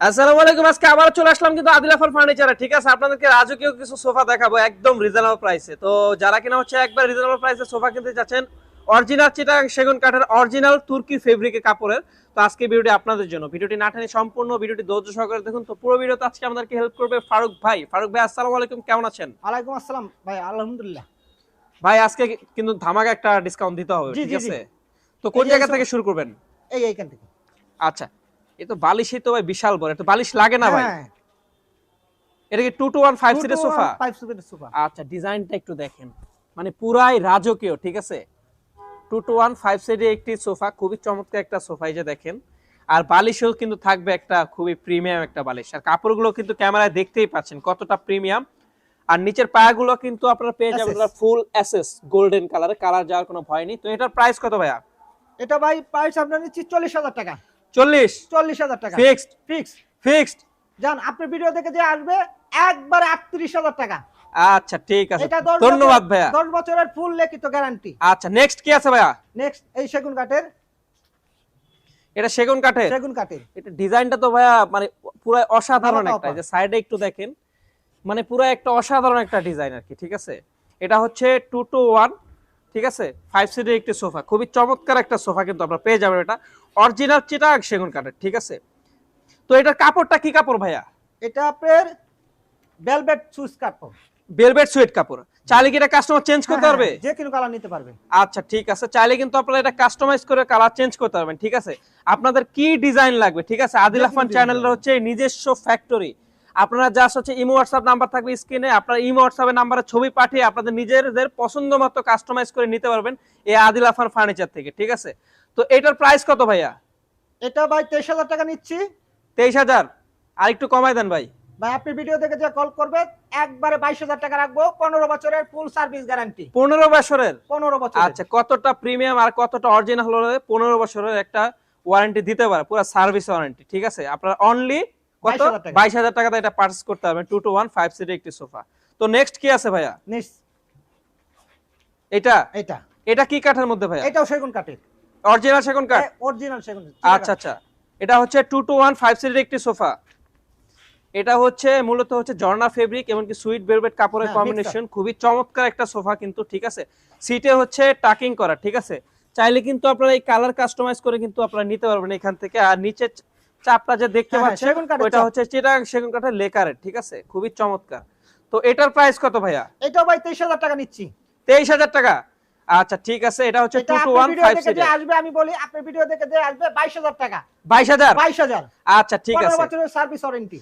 আসসালামু আলাইকুম আজকে আবার চলে আসলাম কিন্তু আদিলাফার ফার্নিচারে ঠিক আছে আপনাদেরকে রাজকীয় কিছু সোফা দেখাবো একদম রিজনেবল প্রাইসে তো যারা কিনা হচ্ছে একবার রিজনেবল প্রাইসে সোফা কিনতে যাচ্ছেন অরিজিনাল চিটাং সেগুন কাঠের অরিজিনাল তুর্কি ফেব্রিকের কাপড়ের। তো আজকে ভিডিওটি আপনাদের জন্য। ভিডিওটি না টেনে সম্পূর্ণ ভিডিওটি ধৈর্য সহকারে দেখুন। তো পুরো ভিডিওতে আজকে আমাদেরকে হেল্প করবে ফারুক ভাই। ফারুক ভাই আসসালামু আলাইকুম কেমন আছেন? ওয়ালাইকুম আসসালাম। ভাই আলহামদুলিল্লাহ। ভাই আজকে কিন্তু ধামাকা একটা ডিসকাউন্ট দিতে হবে ঠিক আছে? তো কোন জায়গা থেকে শুরু করবেন? এই এইখান থেকে। আচ্ছা। এ তো বালিশই তো ভাই বিশাল বড় এটা বালিশ লাগে না ভাই। হ্যাঁ, এটা কি টু টু ওয়ান ফাইভ সিটের সোফা ফাইভ সিটের সোফা আচ্ছা ডিজাইনটা একটু দেখেন। মানে পুরাই রাজকীয় ঠিক আছে? টু টু ওয়ান ফাইভ সিটের একটি সোফা খুবই চমৎকার একটা সোফা এই যে দেখেন। আর বালিশও কিন্তু থাকবে একটা খুবই প্রিমিয়াম একটা বালিশ। আর কাপড়গুলো কিন্তু ক্যামেরায় দেখতেই পাচ্ছেন কতটা প্রিমিয়াম আর নিচের পায়াগুলো কিন্তু আপনারা পেয়ে যাবেন ফুল এসএস গোল্ডেন কালারে কালার যাওয়ার কোনো ভয় নেই। তো এটার প্রাইস কত ভাইয়া? এটা ভাই প্রাইস আপনার নিচ্ছি চল্লিশ হাজার টাকা। চল্লিশ। চল্লিশ হাজার টাকা। ফিক্সড। Fix fixed. যান আপনি ভিডিও দেখে যে আসবে একবারে আটত্রিশ হাজার টাকা। আচ্ছা ঠিক আছে। ধন্যবাদ ভাইয়া। দশ বছরের ফুল লিখিত গ্যারান্টি আচ্ছা নেক্সট কি আছে ভাইয়া? নেক্সট এই সেগুন কাঠের। এটা সেগুন কাঠের? সেগুন কাঠের। এটা ডিজাইনটা তো ভাইয়া মানে পুরো অসাধারণ একটা। যে সাইডে একটু দেখেন। মানে পুরো একটা অসাধারণ একটা ডিজাইন আর কি ঠিক আছে? এটা হচ্ছে টু টু ওয়ান ঠিক আছে? ফাইভ সিটের একটি সোফা। খুবই চমৎকার একটা সোফা কিন্তু আপনারা পেয়ে যাবেন এটা। অরিজিনাল চিটাগ সেগুন কাঠের ঠিক আছে? তো এটার কাপড়টা কি কাপড় ভাইয়া? এটা আপনার ভেলভেট সুইচ কাপড়। বেলভেট সুইট কাপড়। চাইলে কি এটা কাস্টমার চেঞ্জ করতে হ্যাঁ, পারবে? হ্যাঁ, যে কোনো কালার নিতে পারবে। আচ্ছা ঠিক আছে। চাইলে কিন্তু আপনারা এটা কাস্টমাইজ করে কালার চেঞ্জ করতে পারবেন ঠিক আছে? আপনাদের কি ডিজাইন লাগবে ঠিক আছে? আদিল design চ্যানেলের হচ্ছে নিজস্ব ফ্যাক্টরি আপনারা জাস্ট হচ্ছে ইমো হোয়াটসঅ্যাপ নাম্বার থাকবে স্ক্রিনে আপনারা ইমো হোয়াটসঅ্যাপের নাম্বারে ছবি পাঠিয়ে আপনাদের নিজেদের পছন্দ মতো কাস্টমাইজ করে নিতে পারবেন এই আদিল আফান ফার্নিচার থেকে ঠিক আছে? তো এটার প্রাইস কত ভাইয়া? এটা ভাই তেইশ হাজার টাকা নিচ্ছি। তেইশ হাজার? আর একটু কমাই দেন ভাই। ভাই আপনি ভিডিও দেখে যে কল করবে একবারে বাইশ হাজার টাকা রাখব পনেরো বছরের ফুল সার্ভিস গ্যারান্টি পনেরো বছরের? পনেরো বছর আচ্ছা কতটা প্রিমিয়াম আর কতটা অরিজিনাল হলে পনেরো বছরের একটা ওয়ারেন্টি দিতে পারে? পুরো সার্ভিস ওয়ারেন্টি ঠিক আছে? আপনারা অনলি কত? 22,000 টাকা। বাইশ হাজার টাকাতে এটা পার্চেস করতে পারবেন। টু টু ওয়ান ফাইভ সিটের একটি সোফা তো নেক্সট কি আছে ভাইয়া? নেক্সট এটা? এটা। এটা কি কাঠের মধ্যে ভাইয়া? এটাও সেগুন কাঠের। অরিজিনাল সেগুন কাঠ? অরিজিনাল সেগুন আচ্ছা আচ্ছা। এটা হচ্ছে টু টু ওয়ান ফাইভ সিটের একটি সোফা এটা হচ্ছে মূলত হচ্ছে ঝর্ণা ফেব্রিক এমনকি সুইট ভেলভেট কাপড়ের হ্যাঁ, কম্বিনেশন খুবই চমৎকার একটা সোফা কিন্তু ঠিক আছে? সিটে হচ্ছে টাকিং করা ঠিক আছে? চাইলে কিন্তু আপনারা এই কালার কাস্টমাইজ করে কিন্তু আপনারা নিতে পারবেন এখান থেকে। আর নিচে চাপটা যে দেখতে হ্যাঁ, হ্যাঁ, পাচ্ছেন ওইটা হচ্ছে চিটাগাং সেগুন কাঠের লেকারের ঠিক আছে? খুবই চমৎকার। তো এটার প্রাইস কত ভাইয়া? এটা ভাই তেইশ হাজার টাকা নিচ্ছি। তেইশ হাজার টাকা? আচ্ছা ঠিক আছে এটা হচ্ছে এটা টু টু আপনি ওয়ান ভিডিও ফাইভ দেখে যে সিটের আসবে আমি বলি আপনি ভিডিও দেখে যে আসবে বাইশ হাজার টাকা। বাইশ হাজার? বাইশ হাজার। আচ্ছা ঠিক আছে। বছরের সার্ভিস ওয়ারেন্টি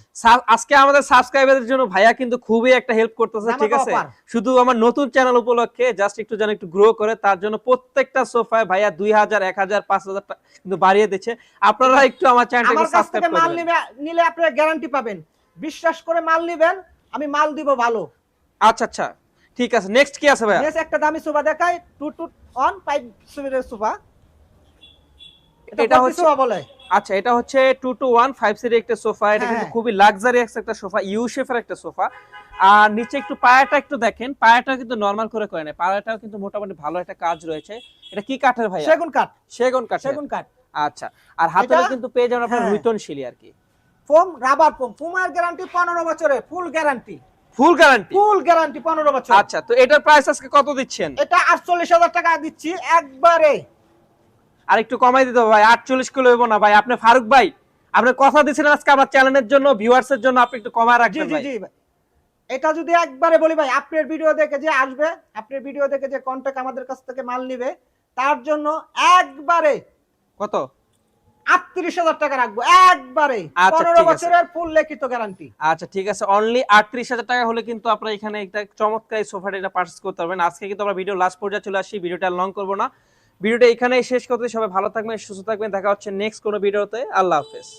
আজকে আমাদের সাবস্ক্রাইবারদের জন্য ভাইয়া কিন্তু খুবই একটা হেল্প করতেছে ঠিক আছে? শুধু আমার নতুন চ্যানেল উপলক্ষে জাস্ট একটু যেন একটু গ্রো করে তার জন্য প্রত্যেকটা সোফায় ভাইয়া দুই হাজার এক হাজার পাঁচ হাজার টাকা কিন্তু বাড়িয়ে দিচ্ছে। আপনারা একটু আমার চ্যানেলটাকে সাবস্ক্রাইব করে মাল নিলে আপনারা গ্যারান্টি পাবেন। বিশ্বাস করে মাল নিবেন আমি মাল দিব ভালো। আচ্ছা আচ্ছা। ঠিক আছে নেক্সট কি আছে ভাইয়া? নেক্সট একটা দামি সোফা দেখাই টু টু অন ফাইভ সিটের সোফা। এটা হচ্ছে- সোফা বলে। আচ্ছা এটা হচ্ছে টু টু ওয়ান ফাইভ সিটের একটা সোফা। এটা হ্যাঁ, কিন্তু হ্যাঁ। খুবই লাক্সারিয়াস একটা সোফা ইউ শেফের একটা সোফা। আর নিচে একটু পায়াটা একটু দেখেন পায়াটা কিন্তু নর্মাল করে করে না পায়াটাও কিন্তু মোটামুটি ভালো একটা কাজ রয়েছে। এটা কি কাঠের ভাই সেগুন কাঠ। সেগুন কাঠ সেগুন কাঠ। আচ্ছা আর হাতলে কিন্তু পেয়ে যাবেন আপনার হ্যাঁ। রুইতন শিলি আর কি। Foam rubber foam. ফোমার গ্যারান্টি পনেরো বছরের full guarantee full guarantee full guarantee পনেরো বছর। আচ্ছা তো এটার প্রাইস আজকে কত দিচ্ছেন? এটা আটচল্লিশ হাজার টাকা দিচ্ছি একবারে। আর একটু কমাই দিতে ভাই আটচল্লিশ কিলো হইব না ভাই। আপনি ফারুক ভাই আপনি কথা দিচ্ছিলেন আজকে আমার চ্যানেলের জন্য ভিউয়ার্স এর জন্য আপনি একটু কমায় জি রাখবেন জি ভাই। জি এটা যদি একবারে বলি ভাই আপনার ভিডিও দেখে যে আসবে আপনার ভিডিও দেখে যে কন্টাক্ট আমাদের কাছ থেকে মাল নিবে তার জন্য একবারে কত? আটত্রিশ হাজার টাকা রাখব একবারে। আচ্ছা, পনেরো বছরের ফুল লিখিত গ্যারান্টি আচ্ছা ঠিক আছে। অনলি আটত্রিশ হাজার টাকা হলে কিন্তু আপনারা এখানে একটা চমৎকার সোফাটা এটা পার্চেস করতে পারবেন। আজকে কিন্তু আমরা ভিডিও লাস্ট পর্যায়ে চলে আসি ভিডিওটা লং করব না। ভিডিওটা এখানেই শেষ করতে সবাই ভালো থাকবেন সুস্থ থাকবেন। দেখা হচ্ছে নেক্সট কোনো ভিডিওতে আল্লাহ হাফেজ।